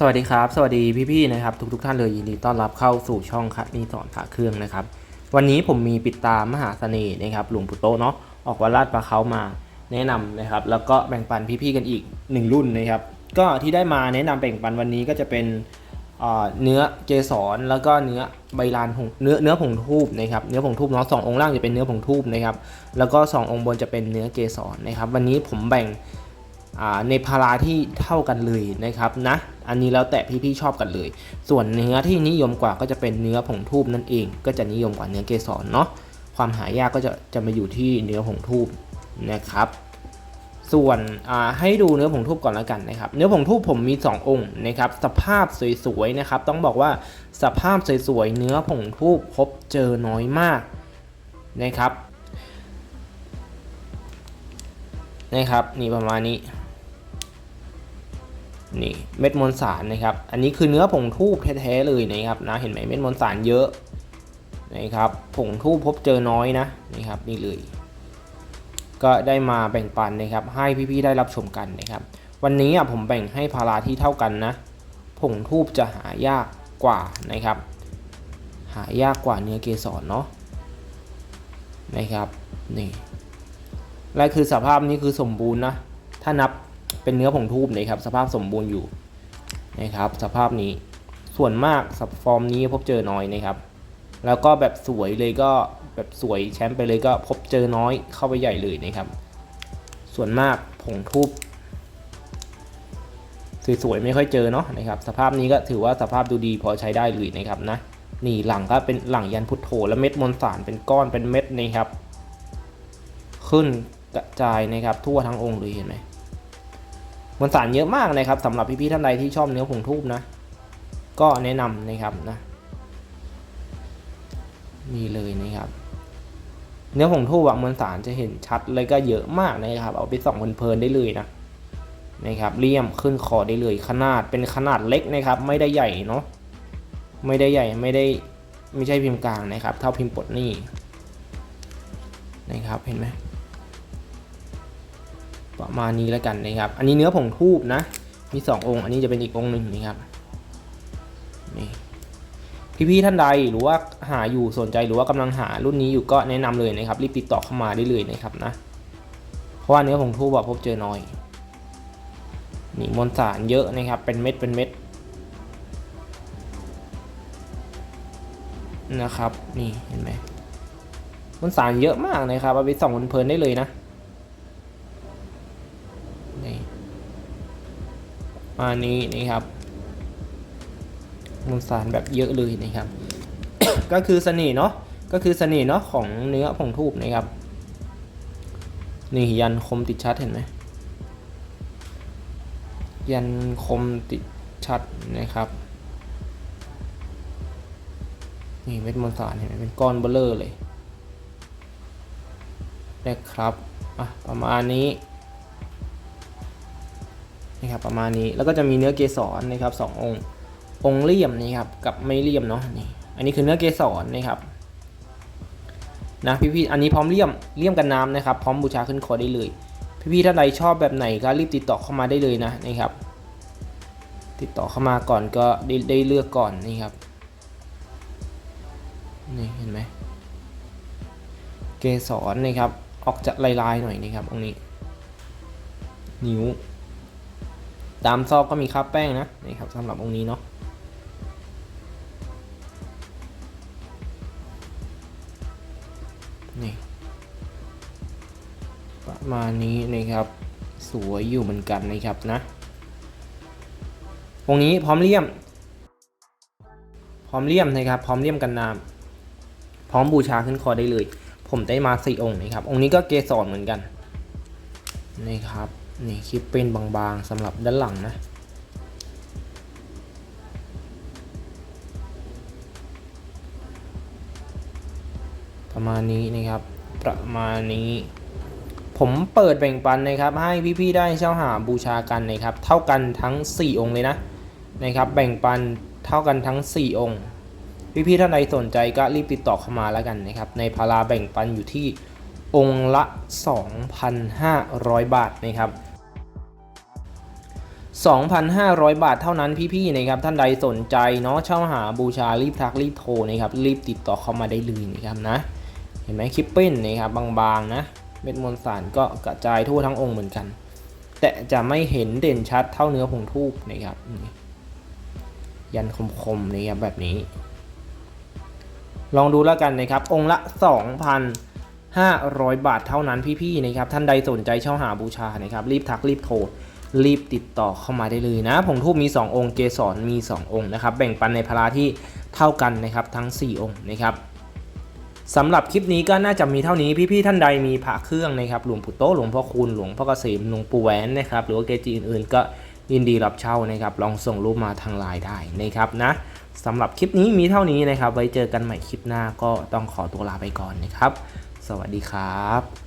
สวัสดีครับ สวัสดีพี่ๆนะครับทุกๆท่านเลยยินดีต้อนรับเข้าสู่ช่องคัดนีสอนพระเครื่องนะครับ วันนี้ผมมีปิดตามหาเสน่ห์นะครับหลวงปู่โตเนาะออกวัดลาดปลาเขามาแนะนำนะครับ แล้วก็แบ่งปันพี่ๆกันอีกหนึ่งรุ่นนะครับ ก็ที่ได้มาแนะนำแบ่งปันวันนี้ก็จะเป็นเนื้อเกสรแล้วก็เนื้อใบลานผงเนื้อเนื้อผงทูบนะครับเนื้อผงทูบเนาะสององค์ล่างจะเป็นเนื้อผงทูบนะครับแล้วก็สององค์บนจะเป็นเนื้อเกสรนะครับ วันนี้ผมแบ่ง ในพาราที่เท่ากันเลยนะครับนะอันนี้แล้วแต่พี่ๆชอบกันเลย ส่วนเนื้อที่นิยมกว่าก็จะเป็นเนื้อผงทูบนั่นเอง ก็จะนิยมกว่าเนื้อเกสรเนาะความหายากก็จะจะมาอยู่ที่เนื้อผงทูบนะครับส่วนให้ดูเนื้อผงทูบก่อนแล้วกันนะครับ เนื้อผงทูบผมมี 2 องค์นะครับ สภาพสวยๆนะครับ ต้องบอกว่าสภาพสวยๆเนื้อผงทูบพบเจอน้อยมากนะครับนะครับนี่ประมาณนี้ นี่เม็ดมวลสารนะครับ อันนี้คือเนื้อผงทูบแท้ๆเลยนะครับนะเห็นไหมเม็ดมวลสารเยอะนะครับผงทูบพบเจอน้อยนะนี่ครับนี่เลย ก็ได้มาแบ่งปันนะครับ ให้พี่ๆได้รับชมกันนะครับ วันนี้อะผมแบ่งให้พาราที่เท่ากันนะผงทูบจะหายากกว่านะครับ หายากกว่าเนื้อเกสรเนาะนะครับนี่และคือสภาพนี้คือสมบูรณ์นะถ้านับ เป็นเนื้อผงทูบนะครับสภาพสมบูรณ์อยู่นะครับ สภาพนี้ส่วนมากสับฟอร์มนี้พบเจอน้อยนะครับ แล้วก็แบบสวยเลยก็แบบสวยแชมป์ไปเลยก็พบเจอน้อยเข้าไปใหญ่เลยนะครับ ส่วนมากผงทูบสวยๆไม่ค่อยเจอเนาะนะครับ สภาพนี้ก็ถือว่าสภาพดูดีพอใช้ได้เลยนะครับนะนี่หลังก็เป็นหลังยันพุทโธและเม็ดมวลสารเป็นก้อนเป็นเม็ดนะครับ ขึ้นกระจายนะครับทั่วทั้งองค์เลยเห็นไหม มวลสารเยอะมากนะครับสำหรับพี่ๆท่านใดที่ชอบเนื้อผงทูบนะ ก็แนะนำนะครับนะนี่เลยนะครับ เนื้อผงทูบอะมวลสารจะเห็นชัดเลยก็เยอะมากนะครับ เอาไปส่องเพลินๆได้เลยนะนะครับเลี่ยมขึ้นคอได้เลยขนาดเป็นขนาดเล็กนะครับ ไม่ได้ใหญ่เนาะไม่ได้ใหญ่ไม่ได้ไม่ใช่พิมพ์กลางนะครับ เท่าพิมพ์ปลดหนี่นะครับเห็นไหม ประมาณนี้แล้วกันนะครับ อันนี้เนื้อผงทูบนะ มี2องค์ อันนี้จะเป็นอีกองค์หนึ่งนะครับนี่พี่ๆท่านใดหรือว่าหาอยู่สนใจหรือว่ากำลังหารุ่นนี้อยู่ก็แนะนำเลยนะครับรีบติดต่อเข้ามาได้เลยนะครับนะ เพราะว่าเนื้อผงทูบอะพบเจอน้อยนี่มวลสารเยอะนะครับ เป็นเม็ดเป็นเม็ดนะครับ นี่เห็นไหมมวลสารเยอะมากนะครับเอาไปส่องเพลินได้เลยนะ นี่ มานี้นี่ครับมวลสารแบบเยอะเลยนะครับ ก็คือเสน่ห์เนาะก็คือเสน่ห์เนาะของเนื้อผงทูบนะครับ นี่ยันคมติดชัดเห็นไหมยันคมติดชัดนะครับนี่เม็ดมวลสารเห็นไหมเป็นก้อนเบลเลอร์เลยนะครับอะประมาณนี้ นะครับประมาณนี้แล้วก็จะมีเนื้อเกสรนะครับสององค์องค์เลี่ยมนี่ครับกับไม่เลี่ยมเนาะนี่อันนี้คือเนื้อเกสรนะครับนะพี่ๆอันนี้พร้อมเลี่ยมเลี่ยมกันน้ำนะครับ พร้อมบูชาขึ้นคอได้เลย พี่ๆท่าใดชอบแบบไหนก็รีบติดต่อเข้ามาได้เลยนะนะครับ ติดต่อเข้ามาก่อนก็ได้ได้เลือกก่อนนี่ครับนี่เห็นไหมเกสรนะครับออกจะลายๆหน่อยนะครับองค์นี้ นิ้ว ตามซอกก็มีคราบแป้งนะนี่ครับสำหรับองค์นี้เนาะนี่ประมาณนี้นะครับสวยอยู่เหมือนกันนะครับนะองค์นี้พร้อมเลี่ยม พร้อมเลี่ยมนะครับ พร้อมเลี่ยมกันน้ำพร้อมบูชาขึ้นคอได้เลย ผมได้มาสี่องค์นะครับองค์นี้ก็เกสรเหมือนกันนี่ครับ นี่คลิปเป็นบางๆสำหรับด้านหลังนะ ประมาณนี้นะครับ ประมาณนี้ ผมเปิดแบ่งปันนะครับ ให้พี่ๆได้เช่าหาบูชากันนะครับ เท่ากันทั้ง 4 องค์เลยนะนะครับ แบ่งปันเท่ากันทั้ง 4 องค์ พี่ๆท่านใดสนใจก็รีบติดต่อเข้ามาแล้วกันนะครับ ในพาราแบ่งปันอยู่ที่ องค์ละ 2,500 บาทนะครับ 2,500 บาทเท่านั้นพี่ๆนะครับท่านใดสนใจเนาะเช่าหาบูชารีบทักรีบโทรนะครับรีบติดต่อเข้ามาได้เลยนะครับนะ เห็นไหมคลิปเปิ้นนะครับบางๆนะเม็ดมวลสารก็กระจายทั่วทั้งองค์เหมือนกัน แต่จะไม่เห็นเด่นชัดเท่าเนื้อผงทูบนะครับยันคมๆนะครับแบบนี้ ลองดูแล้วกันนะครับ องค์ละ 500 บาทเท่านั้นพี่ๆนะครับท่านใดสนใจเช่าหาบูชานะครับรีบทักรีบโทรรีบติดต่อเข้ามาได้เลยนะผงทูบมี 2 องค์เกสรมี 2 องค์นะครับแบ่งปันในพลาที่เท่ากันนะครับทั้ง 4 องค์นะครับสำหรับคลิปนี้ก็น่าจะมีเท่านี้พี่ๆท่านใดมีพระเครื่องนะครับหลวงปู่โตหลวงพ่อคูณหลวงพ่อเกษมหลวงปู่แหวนนะครับหรือว่าเกจิอื่นๆ ก็ยินดีรับเช่านะครับลองส่งรูปมาทางไลน์ได้นะครับนะสำหรับคลิปนี้มีเท่านี้นะครับ ไว้เจอกันใหม่คลิปหน้าก็ต้องขอตัวลาไปก่อนนะครับ สวัสดีครับ